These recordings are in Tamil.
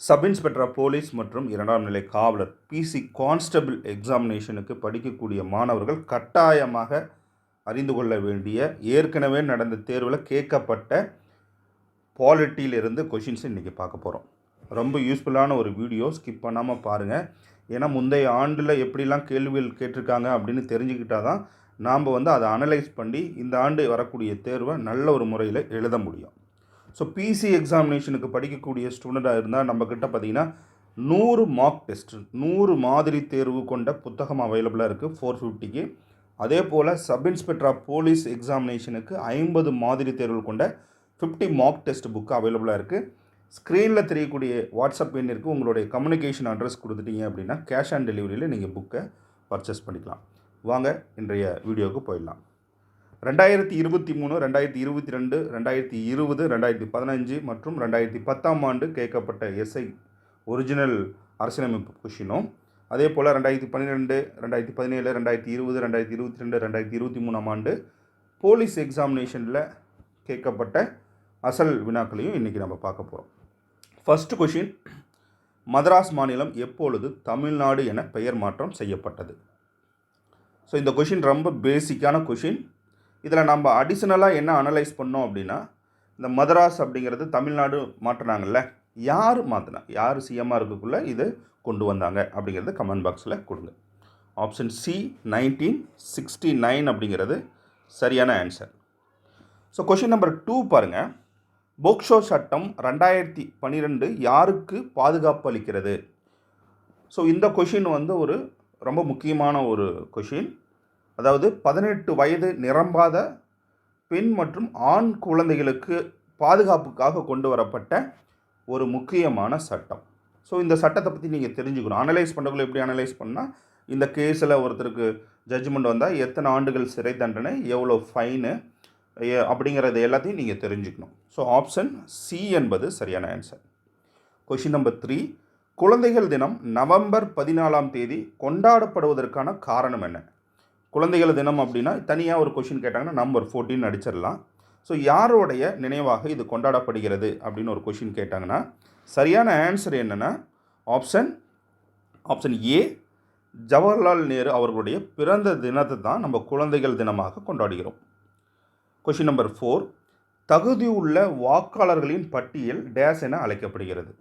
சப் இன்ஸ்பெக்டர் போலீஸ் மற்றும் இரண்டாம் நிலை காவலர் பிசி கான்ஸ்டபிள் எக்ஸாமினேஷனுக்கு படிக்கக்கூடிய மாணவர்கள் கட்டாயமாக அறிந்து கொள்ள வேண்டிய ஏற்கனவே நடந்த தேர்வில் கேட்கப்பட்ட பாலிட்டியிலிருந்து கொஷின்ஸ் இன்றைக்கி பார்க்க போகிறோம் ரொம்ப யூஸ்ஃபுல்லான ஒரு வீடியோ ஸ்கிப் பண்ணாமல் பாருங்கள் ஏன்னா முந்தைய ஆண்டில் எப்படிலாம் கேள்விகள் கேட்டிருக்காங்க அப்படின்னு தெரிஞ்சுக்கிட்டால் தான் நாம் வந்து அதை அனலைஸ் பண்ணி இந்த ஆண்டு வரக்கூடிய தேர்வை நல்ல ஒரு முறையில் எழுத முடியும். ஸோ பிசி எக்ஸாமினேஷனுக்கு படிக்கக்கூடிய ஸ்டூடெண்ட்டாக இருந்தால் நம்மக்கிட்ட பார்த்தீங்கன்னா நூறு மார்க் டெஸ்ட் நூறு மாதிரி தேர்வு கொண்ட புத்தகம் அவைலபிளாக இருக்குது ஃபோர் ஃபிஃப்டிக்கு அதே போல் சப் இன்ஸ்பெக்டர் ஆஃப் போலீஸ் எக்ஸாமினேஷனுக்கு ஐம்பது மாதிரி தேர்வு கொண்ட ஃபிஃப்டி மார்க் டெஸ்ட் புக்கு அவைலபிளாக இருக்குது ஸ்க்ரீனில் தெரியக்கூடிய வாட்ஸ்அப் எண்ணிற்கு உங்களுடைய கம்யூனிகேஷன் அட்ரஸ் கொடுத்துட்டீங்க அப்படின்னா கேஷ் ஆன் டெலிவரியில் நீங்கள் புக்கை பர்ச்சேஸ் பண்ணிக்கலாம். வாங்க இன்றைய வீடியோவுக்கு போயிடலாம். ரெண்டாயிரத்தி இருபத்தி மூணு ரெண்டாயிரத்தி இருபத்தி ரெண்டு ரெண்டாயிரத்தி இருபது ரெண்டாயிரத்தி பதினஞ்சு மற்றும் ரெண்டாயிரத்தி பத்தாம் ஆண்டு கேட்கப்பட்ட எஸ்ஐ ஒரிஜினல் அரசியலமைப்பு கொஷினும். அதே போல் ரெண்டாயிரத்தி பன்னிரெண்டு ரெண்டாயிரத்தி பதினேழு ரெண்டாயிரத்தி இருபது ரெண்டாயிரத்தி இருபத்தி ரெண்டு ரெண்டாயிரத்தி இருபத்தி மூணாம் ஆண்டு போலீஸ் எக்ஸாமினேஷனில் கேட்கப்பட்ட அசல் வினாக்களையும் இன்றைக்கி நம்ம பார்க்க போகிறோம் ஃபஸ்ட்டு கொஷின் மதராஸ் மாநிலம் எப்பொழுது தமிழ்நாடு என பெயர் மாற்றம் செய்யப்பட்டது? ஸோ இந்த கொஷின் ரொம்ப பேசிக்கான கொஷின் இதில் நம்ம அடிஷ்னலாக என்ன அனலைஸ் பண்ணோம் அப்படின்னா இந்த மதராஸ் அப்படிங்கிறது தமிழ்நாடு மாற்றினாங்கல்ல. யார் மாற்றினா யார் சிஎம்மாக இருக்கக்குள்ளே இது கொண்டு வந்தாங்க அப்படிங்கிறது கமெண்ட் பாக்ஸில் கொடுங்க. Option C nineteen sixty nine அப்படிங்கிறது சரியான answer so question number two பாருங்கள் போக்ஷோ சட்டம் ரெண்டாயிரத்தி பன்னிரெண்டு யாருக்கு பாதுகாப்பு அளிக்கிறது? ஸோ இந்த கொஷின் வந்து ஒரு ரொம்ப முக்கியமான ஒரு கொஷின் அதாவது பதினெட்டு வயது நிரம்பாத பெண் மற்றும் ஆண் குழந்தைகளுக்கு பாதுகாப்புக்காக கொண்டு வரப்பட்ட ஒரு முக்கியமான சட்டம். ஸோ இந்த சட்டத்தை பற்றி நீங்கள் தெரிஞ்சுக்கணும். அனலைஸ் பண்ணக்குள்ள எப்படி அனலைஸ் பண்ணால் இந்த கேஸில் ஒருத்தருக்கு ஜட்ஜ்மெண்ட் வந்தால் எத்தனை ஆண்டுகள் சிறை தண்டனை எவ்வளோ ஃபைனு அப்படிங்கிறது எல்லாத்தையும் நீங்கள் தெரிஞ்சுக்கணும். ஸோ ஆப்ஷன் சி என்பது சரியான ஆன்சர் கொஷின் நம்பர் த்ரீ குழந்தைகள் தினம் நவம்பர் பதினாலாம் தேதி கொண்டாடப்படுவதற்கான காரணம் என்ன? குழந்தைகள் தினம் அப்படின்னா தனியாக ஒரு கொஷின் கேட்டாங்கன்னா நம்பர் ஃபோர்டீன் அடிச்சிடலாம் ஸோ யாருடைய நினைவாக இது கொண்டாடப்படுகிறது அப்படின்னு ஒரு கொஷின் கேட்டாங்கன்னா சரியான ஆன்சர் என்னென்னா option option A Jawaharlal Nehru அவர்களுடைய பிறந்த தினத்தை தான் நம்ம குழந்தைகள் தினமாக கொண்டாடுகிறோம். கொஷின் நம்பர் ஃபோர் தகுதியுள்ள வாக்காளர்களின் பட்டியல் டேஸ் என அழைக்கப்படுகிறது.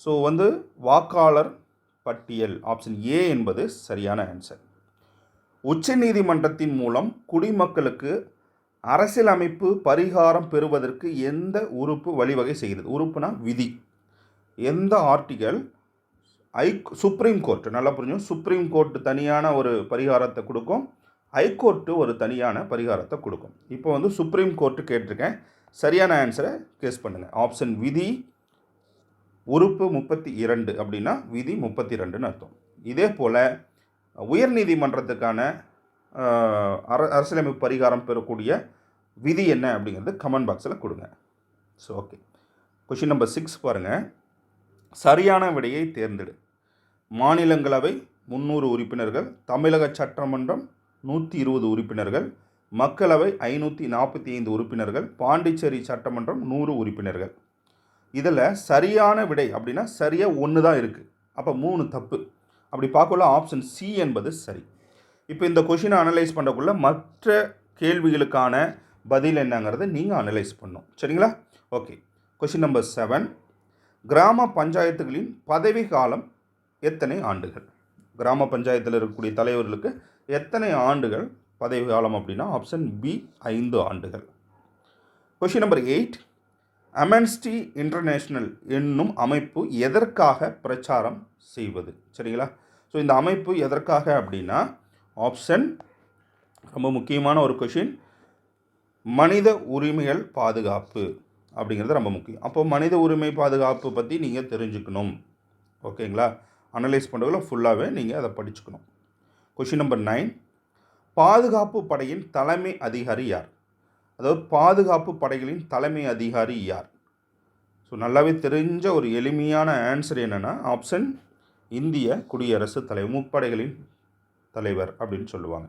ஸோ வந்து வாக்காளர் பட்டியல் ஆப்ஷன் ஏ என்பது சரியான ஆன்சர் உச்சநீதிமன்றத்தின் மூலம் குடிமக்களுக்கு அரசியலமைப்பு பரிகாரம் பெறுவதற்கு எந்த உறுப்பு வழிவகை செய்கிறது? உறுப்புனா விதி. எந்த ஆர்டிகல்? ஐ சுப்ரீம் கோர்ட் நல்லா புரிஞ்சும் சுப்ரீம் கோர்ட் தனியான ஒரு பரிகாரத்தை கொடுக்கும். ஹைகோர்ட்டு ஒரு தனியான பரிகாரத்தை கொடுக்கும். இப்போ வந்து சுப்ரீம் கோர்ட்டு கேட்டிருக்கேன். சரியான ஆன்சரை கேஸ் பண்ணுங்கள் ஆப்ஷன் விதி உறுப்பு முப்பத்தி இரண்டு அப்படின்னா விதி முப்பத்தி ரெண்டுன்னு அர்த்தம். இதே போல் உயர்நீதிமன்றத்துக்கான அர அரசியலமைப்பு பரிகாரம் பெறக்கூடிய விதி என்ன அப்படிங்கிறது கமெண்ட் பாக்ஸில் கொடுங்க. So okay question number six பாருங்கள் சரியான விடையை தேர்ந்தெடு. மாநிலங்களவை முந்நூறு உறுப்பினர்கள் தமிழக சட்டமன்றம் நூற்றி இருபது உறுப்பினர்கள் மக்களவை ஐநூற்றி நாற்பத்தி ஐந்து உறுப்பினர்கள் பாண்டிச்சேரி சட்டமன்றம் நூறு உறுப்பினர்கள். இதில் சரியான விடை அப்படின்னா சரியாக ஒன்று தான் இருக்குது அப்போ மூணு தப்பு. அப்படி பார்க்கல ஆப்ஷன் சி என்பது சரி. இப்போ இந்த கொஷினை அனலைஸ் பண்ணக்குள்ள மற்ற கேள்விகளுக்கான பதில் என்னங்கிறத நீங்கள் அனலைஸ் பண்ணும். சரிங்களா? ஓகே கொஷின் நம்பர் செவன் கிராம பஞ்சாயத்துகளின் பதவி காலம் எத்தனை ஆண்டுகள்? கிராம பஞ்சாயத்தில் இருக்கக்கூடிய தலைவர்களுக்கு எத்தனை ஆண்டுகள் பதவி காலம் அப்படின்னா ஆப்ஷன் பி ஐந்து ஆண்டுகள். Question number eight Amnesty International என்னும் அமைப்பு எதற்காக பிரச்சாரம் செய்வது? சரிங்களா? ஸோ இந்த அமைப்பு எதற்காக அப்படின்னா ஆப்ஷன் ரொம்ப முக்கியமான ஒரு கொஷின் மனித உரிமைகள் பாதுகாப்பு அப்படிங்கிறது ரொம்ப முக்கியம். அப்போ மனித உரிமை பாதுகாப்பு பற்றி நீங்கள் தெரிஞ்சுக்கணும். ஓகேங்களா அனலைஸ் பண்ணுறதுல ஃபுல்லாகவே நீங்கள் அதை படிச்சுக்கணும். கொஷின் நம்பர் நைன் பாதுகாப்பு படையின் தலைமை அதிகாரி யார்? அதாவது பாதுகாப்பு படைகளின் தலைமை அதிகாரி யார்? ஸோ நல்லாவே தெரிஞ்ச ஒரு எளிமையான ஆன்சர் என்னென்னா ஆப்ஷன் இந்திய குடியரசுத் தலைவர் முப்படைகளின் தலைவர் அப்படின்னு சொல்லுவாங்க.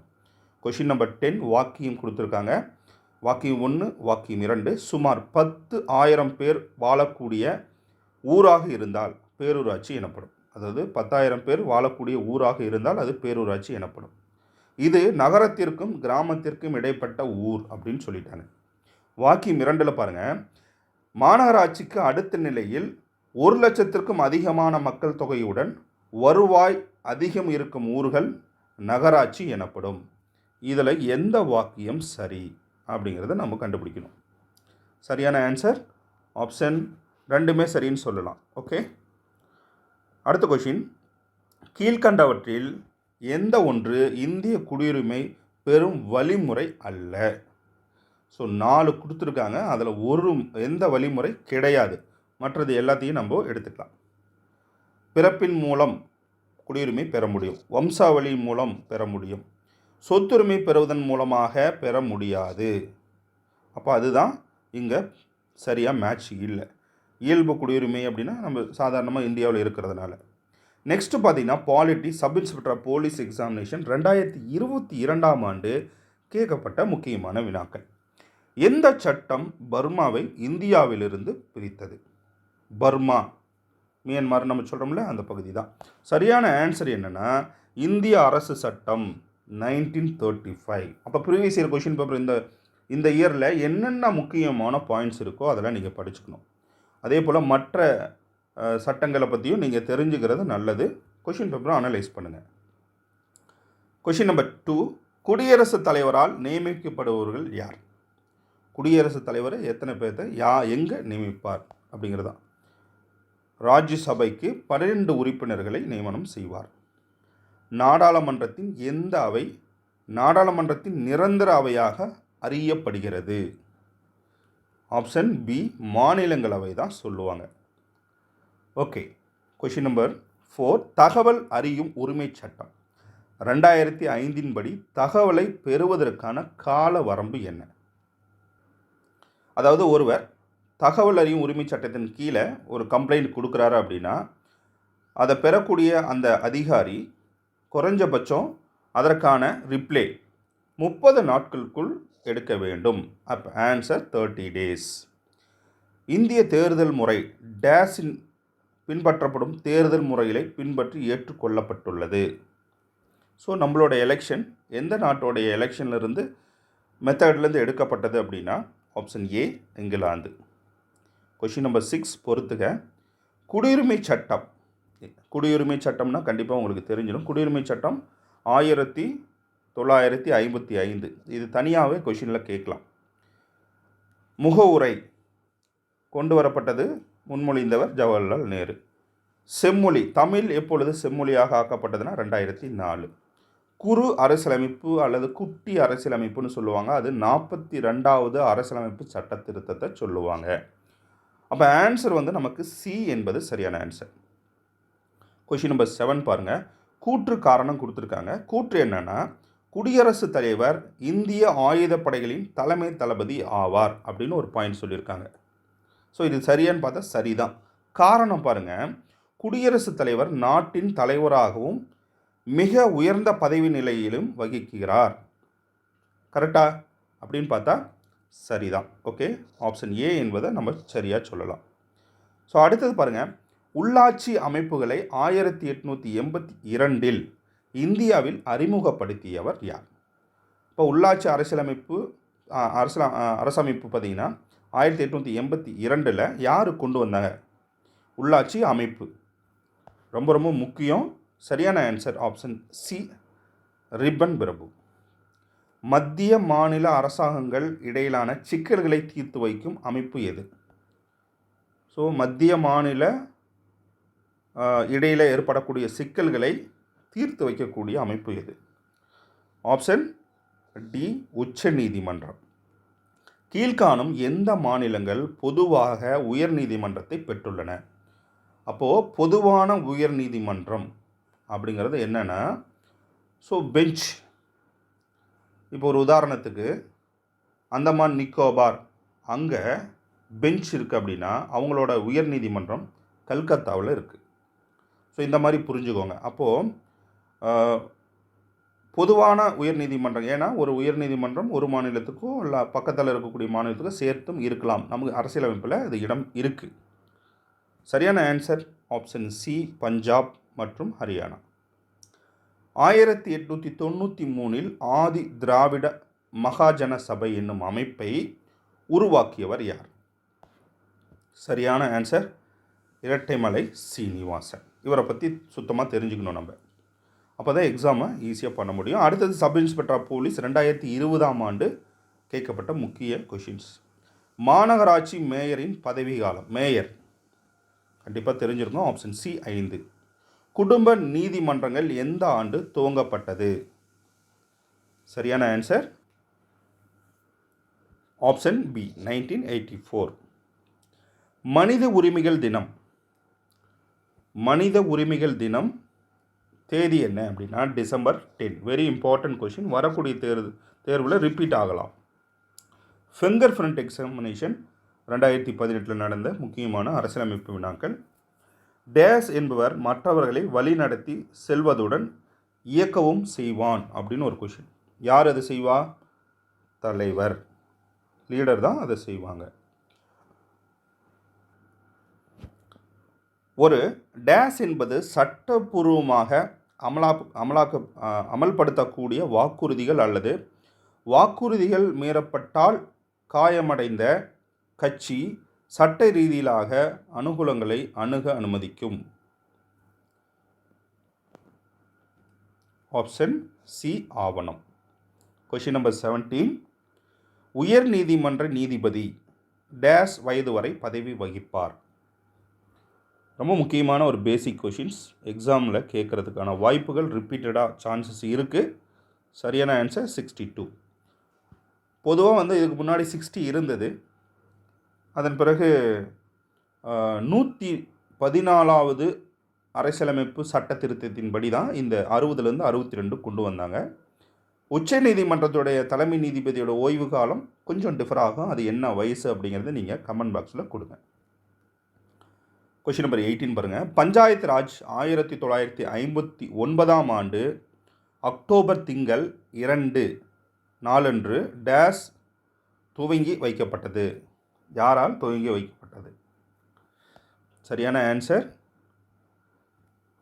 கொஷின் நம்பர் டென் வாக்கியம் கொடுத்துருக்காங்க. வாக்கியம் ஒன்று வாக்கியம் இரண்டு. சுமார் பத்து ஆயிரம் பேர் வாழக்கூடிய ஊராக இருந்தால் பேரூராட்சி எனப்படும். அதாவது பத்தாயிரம் பேர் வாழக்கூடிய ஊராக இருந்தால் அது பேரூராட்சி எனப்படும். இது நகரத்திற்கும் கிராமத்திற்கும் இடைப்பட்ட ஊர் அப்படின்னு சொல்லிட்டாங்க. வாக்கியம் இரண்டில் பாருங்கள் மாநகராட்சிக்கு அடுத்த நிலையில் ஒரு லட்சத்திற்கும் அதிகமான மக்கள் தொகையுடன் வருவாய் அதிகம் இருக்கும் ஊர்கள் நகராட்சி எனப்படும். இதில் எந்த வாக்கியம் சரி அப்படிங்கிறத நம்ம கண்டுபிடிக்கணும். சரியான ஆன்சர் ஆப்ஷன் ரெண்டுமே சரின்னு சொல்லலாம். ஓகே அடுத்த கொஷின் கீழ்கண்டவற்றில் எந்த ஒன்று இந்திய குடியுரிமை பெறும் வழிமுறை அல்ல? ஸோ நாலு கொடுத்துருக்காங்க. அதில் ஒரு எந்த வழிமுறை கிடையாது. மற்றது எல்லாத்தையும் நம்ம எடுத்துக்கலாம். பிறப்பின் மூலம் குடியுரிமை பெற முடியும். வம்சாவளி மூலம் பெற முடியும். சொத்துரிமை பெறுவதன் மூலமாக பெற முடியாது. அப்போ அதுதான் இங்கே சரியாக மேட்ச் இல்லை. இயல்பு குடியுரிமை அப்படின்னா நம்ம சாதாரணமாக இந்தியாவில் இருக்கிறதுனால. நெக்ஸ்ட்டு பார்த்தீங்கன்னா polity sub inspector police examination ரெண்டாயிரத்தி இருபத்தி இரண்டாம் ஆண்டு கேட்கப்பட்ட முக்கியமான வினாக்கள். எந்த சட்டம் பர்மாவை இந்தியாவிலிருந்து பிரித்தது? பர்மா மியான்மர் நம்ம சொல்கிறோம்ல அந்த பகுதி தான் சரியான ஆன்சர் என்னென்னா இந்திய அரசு சட்டம் நைன்டீன் தேர்ட்டி ஃபைவ் அப்போ ப்ரீவியஸ் இயர் கொஷின் பேப்பர் இந்த இந்த இயரில் என்னென்ன முக்கியமான பாயிண்ட்ஸ் இருக்கோ அதெல்லாம் நீங்கள் படிச்சுக்கணும். அதே போல் மற்ற சட்டங்களை பற்றியும் நீங்கள் தெரிஞ்சுக்கிறது நல்லது. கொஷின் பேப்பரை அனலைஸ் பண்ணுங்கள் கொஷின் நம்பர் டூ குடியரசுத் தலைவரால் நியமிக்கப்படுபவர்கள் யார்? குடியரசுத் தலைவரை எத்தனை பேர்த்த யா எங்கே நியமிப்பார்? அப்படிங்கிறது தான் ராஜ்யசபைக்கு பன்னிரெண்டு உறுப்பினர்களை நியமனம் செய்வார். நாடாளுமன்றத்தின் எந்த அவை நாடாளுமன்றத்தின் நிரந்தர அவையாக அறியப்படுகிறது? ஆப்ஷன் பி மாநிலங்களவை தான் சொல்லுவாங்க. ஓகே கொஷின் நம்பர் ஃபோர் தகவல் அறியும் உரிமை சட்டம். ரெண்டாயிரத்தி ஐந்தின் படி தகவலை பெறுவதற்கான கால வரம்பு என்ன? அதாவது ஒருவர் தகவல் அறியும் உரிமை சட்டத்தின் கீழே ஒரு கம்ப்ளைண்ட் கொடுக்குறாரு அப்படின்னா அதை பெறக்கூடிய அந்த அதிகாரி குறைஞ்சபட்சம் அதற்கான ரிப்ளை முப்பது நாட்களுக்குள் எடுக்க வேண்டும். அப் ஆன்சர் தேர்ட்டி டேஸ் இந்திய தேர்தல் முறை டேஸின் பின்பற்றப்படும் தேர்தல் முறைகளை பின்பற்றி ஏற்றுக்கொள்ளப்பட்டுள்ளது. ஸோ நம்மளோட எலெக்ஷன் எந்த நாட்டோடைய எலெக்ஷன்லேருந்து மெத்தட்லேருந்து எடுக்கப்பட்டது அப்படின்னா option A England. Question number six பொறுத்துக. குடியுரிமை சட்டம். குடியுரிமை சட்டம்னா கண்டிப்பாக உங்களுக்கு தெரிஞ்சிடும். குடியுரிமை சட்டம் ஆயிரத்தி தொள்ளாயிரத்தி ஐம்பத்தி ஐந்து. இது தனியாகவே கொஷினில் கேட்கலாம். முகவுரை கொண்டு வரப்பட்டது முன்மொழிந்தவர் ஜவஹர்லால் நேரு. செம்மொழி தமிழ் எப்பொழுது செம்மொழியாக ஆக்கப்பட்டதுன்னா ரெண்டாயிரத்தி நாலு. குறு அரசியலமைப்பு அல்லது குட்டி அரசியலமைப்புன்னு சொல்லுவாங்க. அது நாற்பத்தி ரெண்டாவது அரசியலமைப்பு சட்ட திருத்தத்தை சொல்லுவாங்க. அப்போ ஆன்சர் வந்து நமக்கு சி என்பது சரியான ஆன்சர் கொஷின் நம்பர் செவன் பாருங்கள் கூற்று காரணம் கொடுத்துருக்காங்க. கூற்று என்னென்னா குடியரசுத் தலைவர் இந்திய ஆயுதப்படைகளின் தலைமை தளபதி ஆவார் அப்படின்னு ஒரு பாயிண்ட் சொல்லியிருக்காங்க. ஸோ இது சரியான்னு பார்த்தா சரிதான். காரணம் பாருங்கள் குடியரசுத் தலைவர் நாட்டின் தலைவராகவும் மிக உயர்ந்த பதவி நிலையிலும் வகிக்கிறார். கரெக்டா அப்படின்னு பார்த்தா சரிதான். ஓகே ஆப்ஷன் ஏ என்பதை நம்ம சரியாக சொல்லலாம். ஸோ அடுத்தது பாருங்கள் உள்ளாட்சி அமைப்புகளை ஆயிரத்தி எட்நூற்றி எண்பத்தி இரண்டில் இந்தியாவில் அறிமுகப்படுத்தியவர் யார்? இப்போ உள்ளாட்சி அரசியலமைப்பு அரசியல் அரசியல அரசமைப்பு பார்த்தீங்கன்னா ஆயிரத்தி எட்நூற்றி எண்பத்தி இரண்டில் யார் கொண்டு வந்தாங்க உள்ளாட்சி அமைப்பு? ரொம்ப ரொம்ப முக்கியம். சரியான ஆன்சர் ஆப்ஷன் சி ரிப்பன் பிரபு. மத்திய மாநில அரசாங்கங்கள் இடையிலான சிக்கல்களை தீர்த்து வைக்கும் அமைப்பு எது? ஸோ மத்திய மாநில இடையில் ஏற்படக்கூடிய சிக்கல்களை தீர்த்து வைக்கக்கூடிய அமைப்பு எது? ஆப்ஷன் டி உச்ச நீதிமன்றம். கீழ்காணும் எந்த மாநிலங்கள் பொதுவாக உயர் நீதிமன்றத்தை பெற்றுள்ளன? அப்போது பொதுவான உயர் நீதிமன்றம் அப்படிங்கிறது என்னென்னா ஸோ பெஞ்ச் இப்போ ஒரு உதாரணத்துக்கு அந்தமான் நிக்கோபார் அங்கே பெஞ்ச் இருக்குது அப்படின்னா அவங்களோட உயர் நீதிமன்றம் கல்கத்தாவில் இருக்குது ஸோ இந்த மாதிரி புரிஞ்சுக்கோங்க. அப்போது பொதுவான உயர் நீதிமன்றம் ஏன்னா ஒரு உயர் நீதிமன்றம் ஒரு மாநிலத்துக்கும் இல்லை பக்கத்தில் இருக்கக்கூடிய மாநிலத்துக்கும் சேர்த்தும் இருக்கலாம். நமக்கு அரசியலமைப்பில் அது இடம் இருக்குது சரியான ஆன்சர் ஆப்ஷன் சி பஞ்சாப் மற்றும் ஹரியானா. ஆயிரத்தி எட்நூற்றி தொண்ணூற்றி மூணில் ஆதி திராவிட மகாஜன சபை என்னும் அமைப்பை உருவாக்கியவர் யார்? சரியான ஆன்சர் இரட்டைமலை சீனிவாசன். இவரை பற்றி சுத்தமாக தெரிஞ்சுக்கணும் நம்ம. அப்போ தான் எக்ஸாமை ஈஸியாக பண்ண முடியும். அடுத்தது சப் இன்ஸ்பெக்டர் ஆஃப் போலீஸ் ரெண்டாயிரத்தி இருபதாம் ஆண்டு கேட்கப்பட்ட முக்கிய கொஷின்ஸ் மாநகராட்சி மேயரின் பதவி காலம் மேயர். கண்டிப்பாக தெரிஞ்சிருக்கும் ஆப்ஷன் சி ஐந்து. குடும்ப நீதிமன்றங்கள் எந்த ஆண்டு துவங்கப்பட்டது? சரியான answer option B nineteen eighty four மனித உரிமைகள் தினம். மனித உரிமைகள் தினம் தேதி என்ன அப்படின்னா December ten very important question வரக்கூடிய தேர்வு தேர்வில் ரிப்பீட் ஆகலாம். ஃபிங்கர் ஃப்ரண்ட் எக்ஸாமினேஷன் ரெண்டாயிரத்தி பதினெட்டில் நடந்த முக்கியமான அரசியலமைப்பு வினாக்கள். டேஸ் என்பவர் மற்றவர்களை வழிநடத்தி செல்வதுடன் இயக்கவும் செய்வான் அப்படின்னு ஒரு கொஷின் யார் அதை செய்வா? தலைவர். லீடர் தான் அதை செய்வாங்க. ஒரு டேஸ் என்பது சட்டபூர்வமாக அமலா அமலாக்க அமல்படுத்தக்கூடிய வாக்குறுதிகள் அல்லது வாக்குறுதிகள் மீறப்பட்டால் காயமடைந்த கட்சி சட்ட ரீதியிலாக அனுகூலங்களை அணுக அனுமதிக்கும். ஆப்ஷன் சி ஆவணம். கொஷின் நம்பர் செவன்டீன் உயர் நீதிமன்ற நீதிபதி டேஸ் வயது வரை பதவி வகிப்பார். ரொம்ப முக்கியமான ஒரு பேசிக் கொஷின்ஸ் எக்ஸாமில் கேட்குறதுக்கான வாய்ப்புகள் ரிப்பீட்டடாக சான்சஸ் இருக்குது சரியான ஆன்சர் சிக்ஸ்டி டூ பொதுவாக வந்து இதுக்கு முன்னாடி சிக்ஸ்டி இருந்தது. அதன் பிறகு நூற்றி பதினாலாவது அரசியலமைப்பு சட்ட திருத்தத்தின்படி தான் இந்த அறுபதுலேருந்து அறுபத்தி ரெண்டு கொண்டு வந்தாங்க. உச்ச நீதிமன்றத்துடைய தலைமை நீதிபதியோட ஓய்வு காலம் கொஞ்சம் டிஃபர் ஆகும். அது என்ன வயசு அப்படிங்கிறத நீங்கள் கமெண்ட் பாக்ஸில் கொடுங்க. கொஷின் நம்பர் எயிட்டீன் பாருங்கள் பஞ்சாயத்து ராஜ் ஆயிரத்தி தொள்ளாயிரத்தி ஐம்பத்தி ஒன்பதாம் ஆண்டு அக்டோபர் திங்கள் இரண்டு நாளன்று டேஸ் துவங்கி வைக்கப்பட்டது. யாரால் துவங்கி வைக்கப்பட்டது? சரியான answer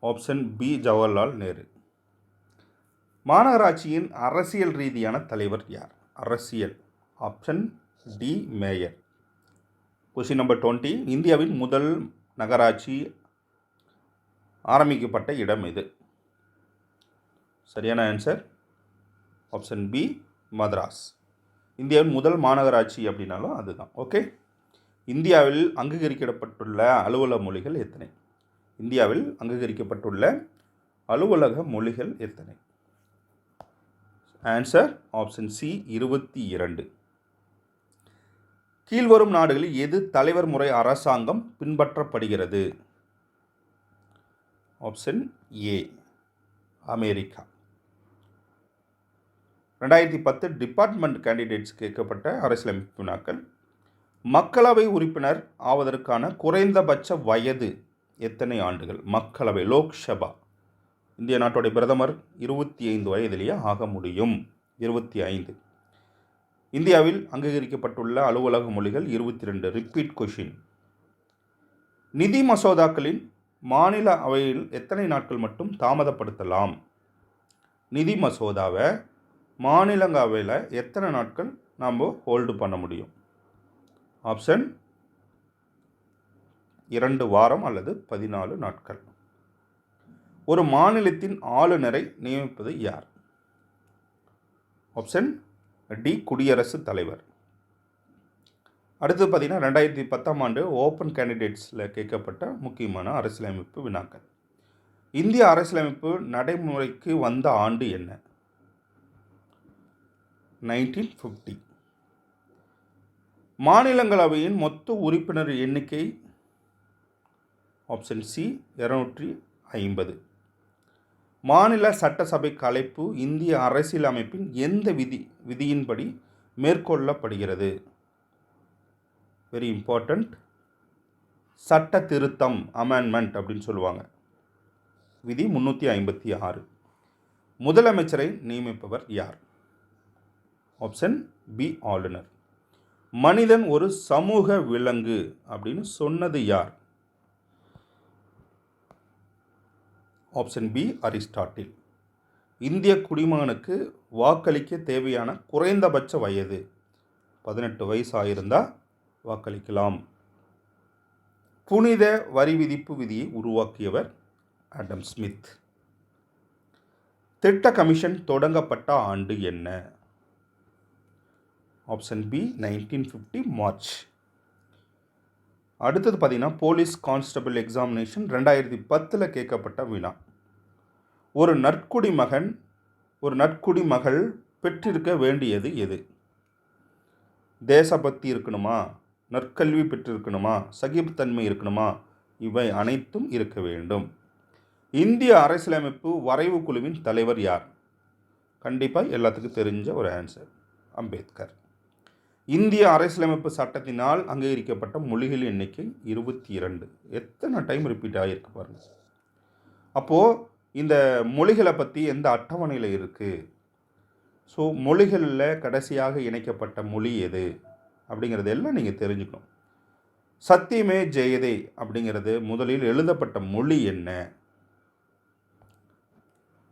option B Jawaharlal Nehru. மாநகராட்சியின் அரசியல் ரீதியான தலைவர் யார்? அரசியல். Option D mayor question number twenty இந்தியாவின் முதல் நகராட்சி ஆரம்பிக்கப்பட்ட இடம் இது சரியான ஆன்சர் ஆப்ஷன் பி மதராஸ். இந்தியாவின் முதல் மாநகராட்சி அப்படின்னாலும் அதுதான் ஓகே இந்தியாவில் அங்கீகரிக்கப்பட்டுள்ள அலுவலக மொழிகள் எத்தனை? இந்தியாவில் அங்கீகரிக்கப்பட்டுள்ள அலுவலக மொழிகள் எத்தனை? ஆன்சர் ஆப்ஷன் சி இருபத்தி இரண்டு. கீழ்வரும் நாடுகளில் எது தலைவர் முறை அரசாங்கம் பின்பற்றப்படுகிறது? Option A America. ரெண்டாயிரத்தி பத்து டிபார்ட்மெண்ட் கேண்டிடேட்ஸ் கேட்கப்பட்ட அரசியலமைப்பு வினாக்கள். மக்களவை உறுப்பினர் ஆவதற்கான குறைந்தபட்ச வயது எத்தனை ஆண்டுகள்? மக்களவை லோக்சபா. இந்திய நாட்டுடைய பிரதமர் இருபத்தி ஐந்து வயதிலேயே ஆக முடியும். இருபத்தி ஐந்து. இந்தியாவில் அங்கீகரிக்கப்பட்டுள்ள அலுவலக மொழிகள் இருபத்தி ரெண்டு ரிப்பீட் கொஷின் நிதி மசோதாக்களின் மாநில அவையில் எத்தனை நாட்கள் மட்டும் தாமதப்படுத்தலாம்? நிதி மசோதாவை மாநிலங்களவையில் எத்தனை நாட்கள் நாம் ஹோல்டு பண்ண முடியும்? ஆப்ஷன் இரண்டு வாரம் அல்லது பதினாலு நாட்கள். ஒரு மாநிலத்தின் ஆளுநரை நியமிப்பது யார்? ஆப்ஷன் டி குடியரசுத் தலைவர். அடுத்து பார்த்தீங்கன்னா ரெண்டாயிரத்தி பத்தாம் ஆண்டு ஓப்பன் கேண்டிடேட்ஸில் கேட்கப்பட்ட முக்கியமான அரசியலமைப்பு வினாக்கள். இந்திய அரசியலமைப்பு நடைமுறைக்கு வந்த ஆண்டு என்ன? Nineteen fifty. மாநிலங்களவையின் மொத்த உறுப்பினர் எண்ணிக்கை ஆப்ஷன் சி இரநூற்றி ஐம்பது. மாநில சட்டசபை கலைப்பு இந்திய அரசியலமைப்பின் எந்த விதி விதியின்படி மேற்கொள்ளப்படுகிறது? வெரி இம்பார்ட்டண்ட் சட்ட திருத்தம் அமெண்ட்மெண்ட் அப்படின்னு சொல்லுவாங்க. விதி முந்நூற்றி ஐம்பத்தி ஆறு. முதலமைச்சரை நியமிப்பவர் யார்? ஆப்ஷன் பி ஆளுநர் மனிதன் ஒரு சமூக விலங்கு அப்படின்னு சொன்னது யார்? ஆப்ஷன் பி அரிஸ்டாட்டில் இந்திய குடிமகனுக்கு வாக்களிக்க தேவையான குறைந்தபட்ச வயது. பதினெட்டு வயசு ஆயிருந்தால் வாக்களிக்கலாம். புனித வரி விதிப்பு விதியை உருவாக்கியவர் ஆடம் ஸ்மித் திட்ட கமிஷன் தொடங்கப்பட்ட ஆண்டு என்ன? Option B nineteen fifty March அடுத்தது பார்த்தீங்கன்னா போலீஸ் கான்ஸ்டபிள் எக்ஸாமினேஷன் ரெண்டாயிரத்தி பத்தில் கேட்கப்பட்ட வினா. ஒரு நற்குடி மகன் ஒரு நற்குடி மகள் பெற்றிருக்க வேண்டியது எது? தேசபக்தி இருக்கணுமா? நற்கல்வி பெற்றிருக்கணுமா? சகிப்புத்தன்மை இருக்கணுமா? இவை அனைத்தும் இருக்க வேண்டும். இந்திய அரசியலமைப்பு வரைவு குழுவின் தலைவர் யார்? கண்டிப்பாக எல்லாத்துக்கும் தெரிஞ்ச ஒரு ஆன்சர் அம்பேத்கர். இந்திய அரசியலமைப்பு சட்டத்தினால் அங்கீகரிக்கப்பட்ட மொழிகள் எண்ணிக்கை இருபத்தி இரண்டு எத்தனை டைம் ரிப்பீட் ஆகியிருக்கு பாருங்கள் அப்போது இந்த மொழிகளை பற்றி எந்த அட்டவணையில் இருக்குது ஸோ மொழிகளில் கடைசியாக இணைக்கப்பட்ட மொழி எது? அப்படிங்கிறது எல்லாம் நீங்கள் தெரிஞ்சுக்கணும். சத்தியமே ஜெயதே அப்படிங்கிறது முதலில் எழுதப்பட்ட மொழி என்ன?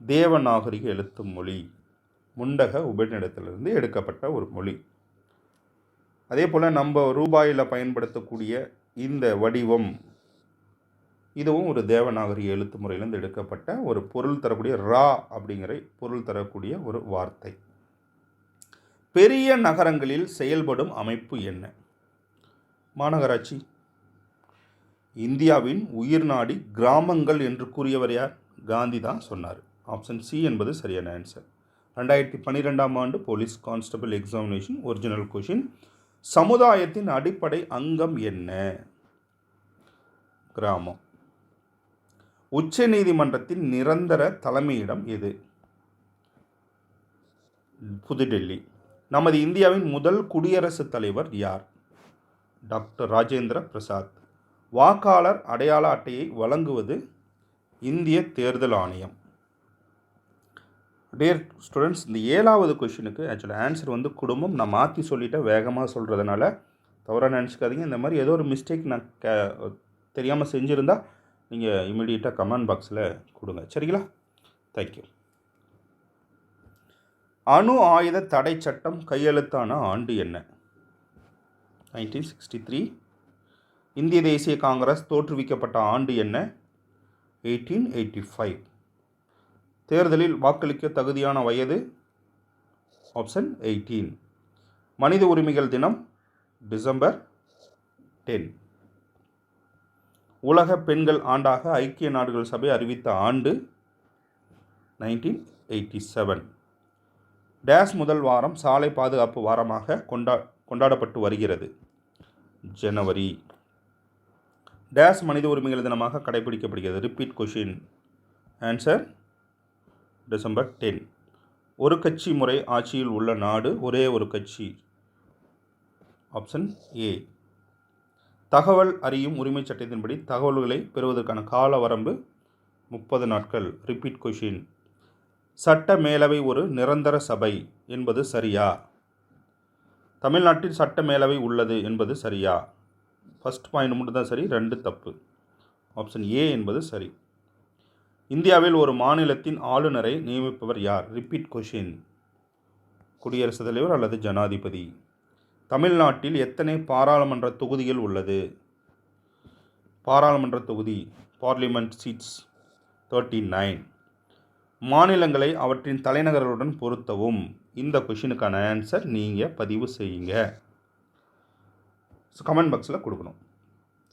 தேவநாகரிக எழுத்து மொழி. முண்டக உபநிடத்திலிருந்து எடுக்கப்பட்ட ஒரு மொழி. அதே போல் நம்ம ரூபாயில் பயன்படுத்தக்கூடிய இந்த வடிவம் இதுவும் ஒரு தேவநாகரி எழுத்து முறையிலேருந்து எடுக்கப்பட்ட ஒரு பொருள் தரக்கூடிய ரா அப்படிங்கிற பொருள் தரக்கூடிய ஒரு வார்த்தை. பெரிய நகரங்களில் செயல்படும் அமைப்பு என்ன? மாநகராட்சி. இந்தியாவின் உயிர் நாடி கிராமங்கள் என்று கூறியவர் யார்? காந்தி தான் சொன்னார். ஆப்ஷன் சி என்பது சரியான ஆன்சர். ரெண்டாயிரத்தி பன்னிரெண்டாம் ஆண்டு police constable examination original question சமுதாயத்தின் அடிப்படை அங்கம் என்ன? கிராமம். உச்ச நீதிமன்றத்தின் நிரந்தர தலைமையிடம் எது? புதுடெல்லி. நமது இந்தியாவின் முதல் குடியரசுத் தலைவர் யார்? டாக்டர் ராஜேந்திர பிரசாத். வாக்காளர் அடையாள அட்டையை வழங்குவது இந்திய தேர்தல் ஆணையம். டியர் ஸ்டூடெண்ட்ஸ் இந்த ஏழாவது கொஷினுக்கு ஆக்சுவலாக ஆன்சர் வந்து குடும்பம். நான் மாற்றி சொல்லிவிட்டேன் வேகமாக சொல்கிறதுனால தவறாக நினச்சிக்காதீங்க. இந்த மாதிரி ஏதோ ஒரு மிஸ்டேக் நான் க தெரியாமல் செஞ்சுருந்தா நீங்கள் இமீடியட்டாக கமெண்ட் பாக்ஸில் கொடுங்க. சரிங்களா? தேங்க்யூ அணு ஆயுத தடை சட்டம் கையெழுத்தான ஆண்டு என்ன? நைன்டீன் சிக்ஸ்டி த்ரீ இந்திய தேசிய காங்கிரஸ் தோற்றுவிக்கப்பட்ட ஆண்டு என்ன? எயிட்டீன் எயிட்டி ஃபைவ் தேர்தலில் வாக்களிக்க தகுதியான வயது? ஆப்ஷன் எயிட்டீன் மனித உரிமைகள் தினம் டிசம்பர் டென் உலக பெண்கள் ஆண்டாக ஐக்கிய நாடுகள் சபை அறிவித்த ஆண்டு நைன்டீன் எயிட்டி செவன் டேஸ் முதல் வாரம் சாலை பாதுகாப்பு வாரமாக கொண்டா கொண்டாடப்பட்டு வருகிறது. ஜனவரி. டேஸ் மனித உரிமைகள் தினமாக கடைபிடிக்கப்படுகிறது. Repeat question answer December ten. ஒரு கட்சி முறை ஆட்சியில் உள்ள நாடு ஒரே ஒரு கட்சி. Option A. தகவல் அறியும் உரிமைச் சட்டத்தின்படி தகவல்களை பெறுவதற்கான கால வரம்பு முப்பது நாட்கள். ரிப்பீட் கொஷின் சட்ட மேலவை ஒரு நிரந்தர சபை என்பது சரியா? தமிழ்நாட்டில் சட்ட மேலவை உள்ளது என்பது சரியா? ஃபஸ்ட் பாயிண்ட் மட்டும் தான் சரி ரெண்டு தப்பு. ஆப்ஷன் ஏ என்பது சரி. இந்தியாவில் ஒரு மாநிலத்தின் ஆளுநரை நியமிப்பவர் யார்? ரிப்பீட் கொஷின் குடியரசுத் தலைவர் அல்லது ஜனாதிபதி. தமிழ்நாட்டில் எத்தனை பாராளுமன்ற தொகுதிகள் உள்ளது? பாராளுமன்ற தொகுதி பார்லிமெண்ட் சீட்ஸ் தேர்ட்டி நைன். மாநிலங்களை அவற்றின் தலைநகர்களுடன் பொருத்தவும். இந்த கொஷினுக்கான ஆன்சர் நீங்கள் பதிவு செய்யுங்க. ஸோ கமெண்ட் பாக்ஸில் கொடுக்கணும்.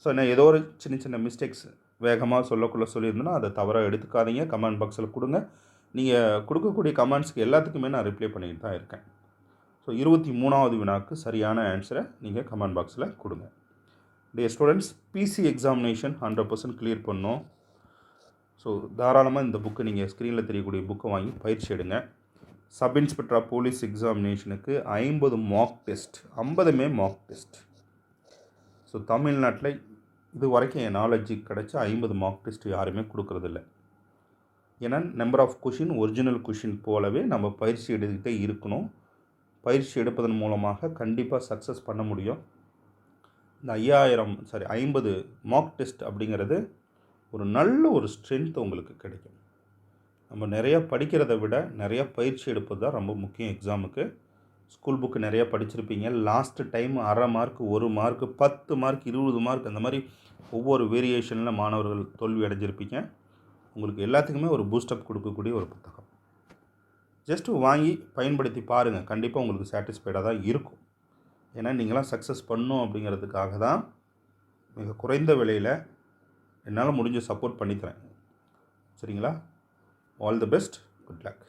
ஸோ என்ன ஏதோ ஒரு சின்ன சின்ன மிஸ்டேக்ஸ் வேகமாக சொல்லக்குள்ளே சொல்லியிருந்தேன்னா அதை தவறாக எடுத்துக்காதீங்க. கமெண்ட் பாக்ஸில் கொடுங்க. நீங்கள் கொடுக்கக்கூடிய கமெண்ட்ஸ்க்கு எல்லாத்துக்குமே நான் ரிப்ளை பண்ணிட்டு தான் இருக்கேன். ஸோ இருபத்தி மூணாவது வினாக்கு சரியான ஆன்சரை நீங்கள் கமெண்ட் பாக்ஸில் கொடுங்க. Day students PC examination hundred percent clear பண்ணோம். ஸோ தாராளமாக இந்த புக்கு நீங்கள் ஸ்க்ரீனில் தெரியக்கூடிய புக்கை வாங்கி பயிற்சி எடுங்க. சப் இன்ஸ்பெக்டராக போலீஸ் எக்ஸாமினேஷனுக்கு ஐம்பது மார்க் டெஸ்ட் ஐம்பதுமே மார்க் டெஸ்ட் ஸோ தமிழ்நாட்டில் இது வரைக்கும் என் நாலேஜி கிடச்ச ஐம்பது மார்க் டெஸ்ட் யாருமே கொடுக்கறதில்ல. ஏன்னா number of question original question போலவே நம்ம பயிற்சி எடுத்துக்கிட்டே இருக்கணும். பயிற்சி எடுப்பதன் மூலமாக கண்டிப்பாக சக்ஸஸ் பண்ண முடியும். இந்த ஐயாயிரம் சாரி ஐம்பது மார்க் டெஸ்ட் அப்படிங்கிறது ஒரு நல்ல ஒரு ஸ்ட்ரென்த் உங்களுக்கு கிடைக்கும். நம்ம நிறையா படிக்கிறத விட நிறையா பயிற்சி எடுப்பது தான் ரொம்ப முக்கியம் எக்ஸாமுக்கு ஸ்கூல் புக்கு நிறையா படிச்சிருப்பீங்க. லாஸ்ட்டு டைம் அரை மார்க் ஒரு மார்க் பத்து மார்க் இருபது மார்க் அந்த மாதிரி ஒவ்வொரு வேரியேஷனில் மாணவர்கள் தோல்வி அடைஞ்சிருப்பீங்க. உங்களுக்கு எல்லாத்துக்குமே ஒரு பூஸ்டப் கொடுக்கக்கூடிய ஒரு புத்தகம். ஜஸ்ட்டு வாங்கி பயன்படுத்தி பாருங்கள் கண்டிப்பாக உங்களுக்கு சாட்டிஸ்ஃபைடாக தான் இருக்கும். ஏன்னா நீங்களாம் சக்ஸஸ் பண்ணும் அப்படிங்கிறதுக்காக தான் மிக குறைந்த விலையில் என்னால் முடிஞ்ச சப்போர்ட் பண்ணித்தரேன். சரிங்களா? All the best good luck